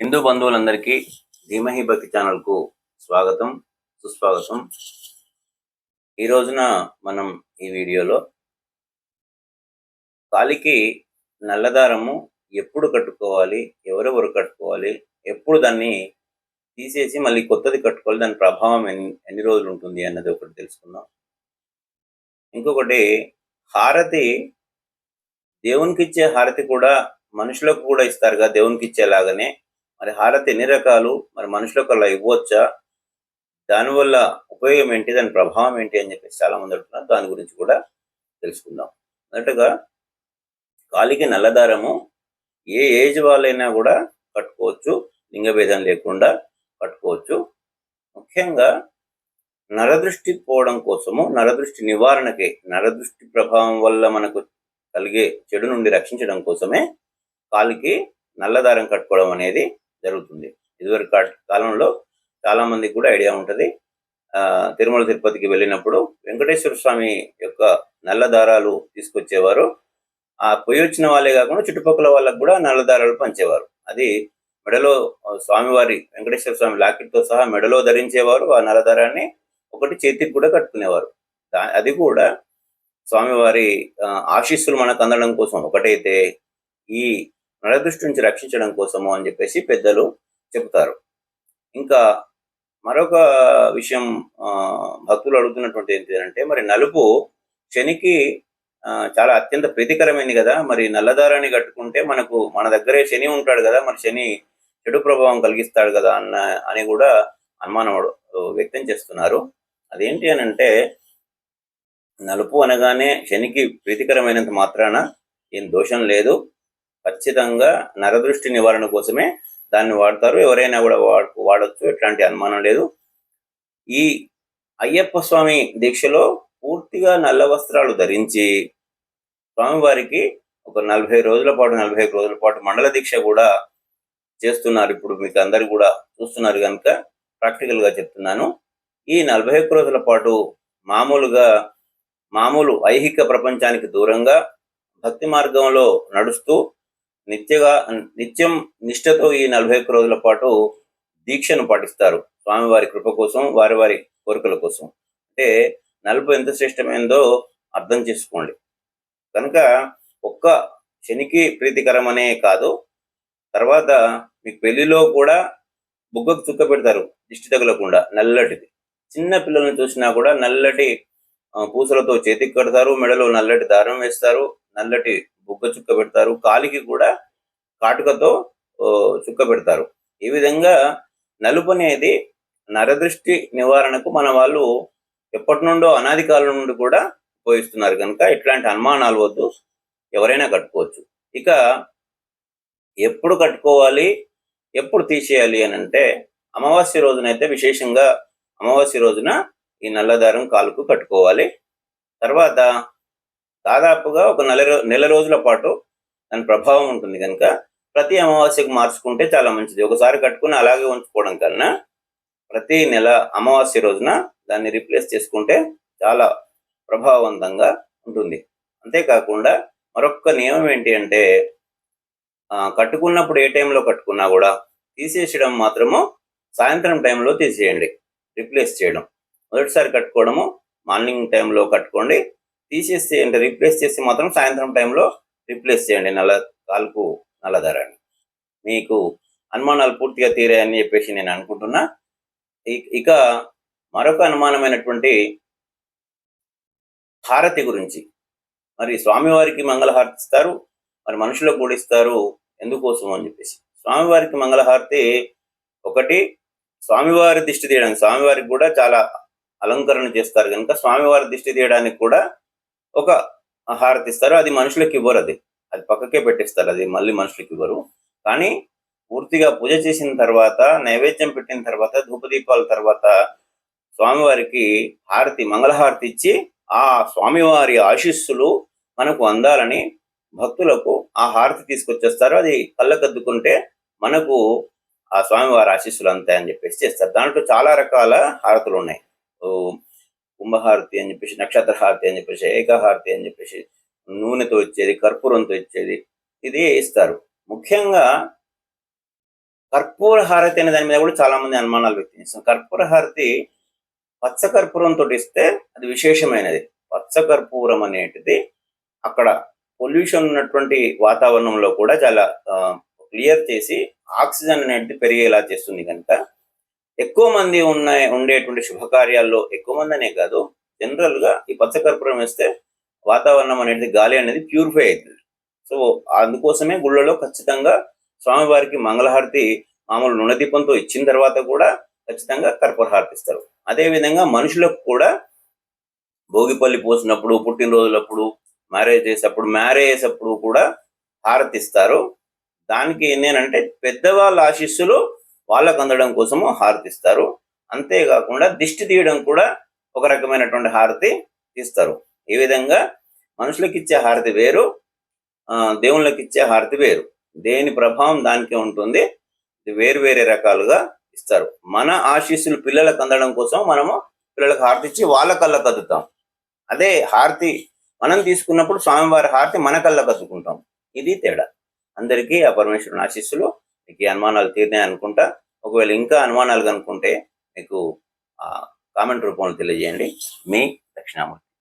హిందూ బంధువులందరికీ ధీమహి భక్తి ఛానల్కు స్వాగతం సుస్వాగతం. ఈ రోజున మనం ఈ వీడియోలో కాలికి నల్లదారము ఎప్పుడు కట్టుకోవాలి ఎవరెవరు కట్టుకోవాలి ఎప్పుడు దాన్ని తీసేసి మళ్ళీ కొత్తది కట్టుకోవాలి దాని ప్రభావం ఎన్ని ఎన్ని రోజులు ఉంటుంది అన్నది ఒకటి తెలుసుకుందాం. ఇంకొకటి హారతి దేవునికి ఇచ్చే హారతి కూడా మనుషులకు కూడా ఇస్తారుగా దేవునికి ఇచ్చేలాగానే మరి హారతి ఎన్ని రకాలు? మరి మనుషులకు అలా ఇవ్వచ్చా దానివల్ల ఉపయోగం ఏంటి? దాని ప్రభావం ఏంటి? అని చెప్పేసి చాలా మంది అడుగుతున్నారు. దాని గురించి కూడా తెలుసుకుందాం. మొదటగా కాలికి నల్లదారము ఏ ఏజ్ వాళ్ళైనా కూడా కట్టుకోవచ్చు. లింగభేదం లేకుండా కట్టుకోవచ్చు. ముఖ్యంగా నరదృష్టి పోవడం కోసము నరదృష్టి నివారణకి నరదృష్టి ప్రభావం వల్ల మనకు కలిగే చెడు నుండి రక్షించడం కోసమే కాలికి నల్లదారం కట్టుకోవడం అనేది జరుగుతుంది. ఇదివరకు కాలంలో చాలా మందికి కూడా ఐడియా ఉంటుంది. ఆ, తిరుమల తిరుపతికి వెళ్ళినప్పుడు వెంకటేశ్వర స్వామి యొక్క నల్ల దారాలు తీసుకొచ్చేవారు. ఆ పొయ్యి వచ్చిన వాళ్ళే కాకుండా చుట్టుపక్కల వాళ్ళకు కూడా నల్ల దారాలు పంచేవారు. అది మెడలో స్వామివారి వెంకటేశ్వర స్వామి లాకెట్తో సహా మెడలో ధరించేవారు. ఆ నల్ల దారాన్ని ఒకటి చేతికి కూడా కట్టుకునేవారు. అది కూడా స్వామివారి ఆశీస్సులు మనకు అందడం కోసం. ఒకటైతే ఈ నరదృష్టి నుంచి రక్షించడం కోసము అని చెప్పేసి పెద్దలు చెబుతారు. ఇంకా మరొక విషయం ఆ, భక్తులు అడుగుతున్నటువంటి ఏంటంటే మరి నలుపు శనికి చాలా అత్యంత ప్రీతికరమైనది కదా మరి నల్లదారాన్ని కట్టుకుంటే మనకు మన దగ్గరే శని ఉంటాడు కదా మరి శని చెడు ప్రభావం కలిగిస్తాడు కదా అన్న అని కూడా అనుమానం వ్యక్తం చేస్తున్నారు. అదేంటి అని అంటే నలుపు అనగానే శనికి ప్రీతికరమైనంత మాత్రాన ఏం దోషం లేదు. ఖచ్చితంగా నరదృష్టి నివారణ కోసమే దాన్ని వాడతారు. ఎవరైనా కూడా వాడు వాడచ్చు. ఎట్లాంటి అనుమానం లేదు. ఈ అయ్యప్ప స్వామి దీక్షలో పూర్తిగా నల్ల వస్త్రాలు ధరించి స్వామివారికి ఒక నలభై రోజుల పాటు నలభై ఐదు రోజుల పాటు మండల దీక్ష కూడా చేస్తున్నారు. ఇప్పుడు మీకు అందరు కూడా చూస్తున్నారు కనుక ప్రాక్టికల్గా చెప్తున్నాను. ఈ నలభై ఒక్క రోజుల పాటు మామూలుగా మామూలు ఐహిక ప్రపంచానికి దూరంగా భక్తి మార్గంలో నడుస్తూ నిత్యగా నిత్యం నిష్ఠతో ఈ నలభై ఒక్క రోజుల పాటు దీక్షను పాటిస్తారు. స్వామివారి కృప కోసం వారి వారి కోరికల కోసం. అంటే నలుపు ఎంత శ్రేష్టమైందో అర్థం చేసుకోండి. కనుక ఒక్క శనికి ప్రీతికరమనే కాదు తర్వాత మీకు పెళ్ళిలో కూడా బుగ్గకు చుక్క పెడతారు దిష్టి తగలకుండా నల్లటిది. చిన్న పిల్లల్ని చూసినా కూడా నల్లటి పూసలతో చేతికి కడతారు మెడలో నల్లటి దారం వేస్తారు నల్లటి బుగ్గ చుక్క పెడతారు కాలికి కూడా కాటుకతో చుక్క పెడతారు. ఈ విధంగా నలుపు అనేది నరదృష్టి నివారణకు మన వాళ్ళు ఎప్పటి నుండో అనాది కాలం నుండి కూడా ఉపయోగిస్తున్నారు కనుక ఇట్లాంటి అనుమానాలు వద్దు ఎవరైనా కట్టుకోవచ్చు. ఇక ఎప్పుడు కట్టుకోవాలి ఎప్పుడు తీసేయాలి అని అంటే అమావాస్య రోజునైతే విశేషంగా అమావాస్య రోజున ఈ నల్లదారం కాలుకు కట్టుకోవాలి. తర్వాత దాదాపుగా ఒక నెల నెల రోజుల పాటు దాని ప్రభావం ఉంటుంది కనుక ప్రతి అమావాస్యకు మార్చుకుంటే చాలా మంచిది. ఒకసారి కట్టుకుని అలాగే ఉంచుకోవడం కన్నా ప్రతి నెల అమావాస్య రోజున దాన్ని రిప్లేస్ చేసుకుంటే చాలా ప్రభావవంతంగా ఉంటుంది. అంతేకాకుండా మరొక నియమం ఏంటి అంటే కట్టుకున్నప్పుడు ఏ టైంలో కట్టుకున్నా కూడా తీసేసడం మాత్రము సాయంత్రం టైంలో తీసేయండి. రిప్లేస్ చేయడం. మొదటిసారి కట్టుకోవడము మార్నింగ్ టైంలో కట్టుకోండి. తీసేస్తే అంటే రిప్లేస్ చేసి మాత్రం సాయంత్రం టైంలో రిప్లేస్ చేయండి. నల్ల కాలుకు నల్లధరని మీకు అనుమానాలు పూర్తిగా తీరాయని చెప్పేసి నేను అనుకుంటున్నా. ఇ- ఇక మరొక అనుమానమైనటువంటి హారతి గురించి. మరి స్వామివారికి మంగళహారతి ఇస్తారు మరి మనుషులకు కూడా ఇస్తారు. ఎందుకోసం అని చెప్పేసి. స్వామివారికి మంగళహారతి ఒకటి. స్వామివారి దిష్టి తీయడానికి స్వామివారికి కూడా చాలా అలంకరణ చేస్తారు కనుక స్వామివారి దిష్టి తీయడానికి కూడా ఒక హారతి ఇస్తారు అది మనుషులకు ఇవ్వరు అది. అది పక్కకే పెట్టిస్తారు అది మళ్ళీ మనుషులకు ఇవ్వరు. కానీ పూర్తిగా పూజ చేసిన తర్వాత నైవేద్యం పెట్టిన తర్వాత ధూపదీపాల తర్వాత స్వామివారికి హారతి మంగళహారతి ఇచ్చి ఆ స్వామివారి ఆశీస్సులు మనకు అందాలని భక్తులకు ఆ హారతి తీసుకొచ్చేస్తారు. అది కళ్ళకద్దుకుంటే మనకు ఆ స్వామివారి ఆశీస్సులు అంతాయని చెప్పేసి చేస్తారు. దాంట్లో చాలా రకాల హారతులు ఉన్నాయి. కుంభహారతి అని చెప్పేసి నక్షత్ర హారతి అని చెప్పేసి ఏకహారతి అని చెప్పేసి నూనెతో ఇచ్చేది కర్పూరంతో ఇచ్చేది ఇది ఇస్తారు. ముఖ్యంగా కర్పూర హారతి అనే దాని మీద కూడా చాలా మంది అనుమానాలు వ్యక్తం చేస్తారు కర్పూర హారతి పచ్చ కర్పూరంతో ఇస్తే అది విశేషమైనది. పచ్చ కర్పూరం అనేటిది అక్కడ పొల్యూషన్ ఉన్నటువంటి వాతావరణంలో కూడా చాలా క్లియర్ చేసి ఆక్సిజన్ అనేది పెరిగేలా చేస్తుంది కనుక ఎక్కువ మంది ఉన్న ఉండేటువంటి శుభకార్యాల్లో ఎక్కువ మంది అనే కాదు జనరల్గా ఈ పచ్చ కర్పూరం వేస్తే వాతావరణం అనేది గాలి అనేది ప్యూరిఫై అవుతుంది. సో అందుకోసమే గుళ్ళలో ఖచ్చితంగా స్వామివారికి మంగళహారతి మామూలు నూనె ఇచ్చిన తర్వాత కూడా ఖచ్చితంగా కర్పూర హారతిస్తారు అదేవిధంగా అదే విధంగా మనుషులకు కూడా భోగిపల్లి పోసినప్పుడు పుట్టినరోజులప్పుడు మ్యారేజ్ చేసేటప్పుడు మ్యారేజ్ అప్పుడు కూడా హారతి ఇస్తారు దానికి నేనంటే పెద్దవాళ్ళ ఆశీస్సులు వాళ్ళకు అందడం కోసము హారతి ఇస్తారు అంతేకాకుండా దిష్టి తీయడం కూడా ఒక రకమైనటువంటి హారతి తీస్తారు ఈ విధంగా మనుషులకు ఇచ్చే హారతి వేరు ఆ, దేవుళ్ళకి ఇచ్చే హారతి వేరు. దేని ప్రభావం దానికే ఉంటుంది. ఇది వేరు వేరే రకాలుగా ఇస్తారు. మన ఆశీస్సులు పిల్లలకు అందడం కోసం మనము పిల్లలకు హారతి ఇచ్చి వాళ్ళ కళ్ళకు అద్దుతాం అదే హారతి మనం తీసుకున్నప్పుడు స్వామివారి హారతి మన కళ్ళకు అద్దుకుంటాం ఇది తేడా. అందరికీ ఆ పరమేశ్వరుని ఆశీస్సులు మీకు అనుమానాలు తీరినాయి అనుకుంటా ఒకవేళ ఇంకా అనుమానాలు కనుక్కుంటే మీకు కామెంట్ రూపంలో తెలియజేయండి. మీ దక్షిణామూర్తి.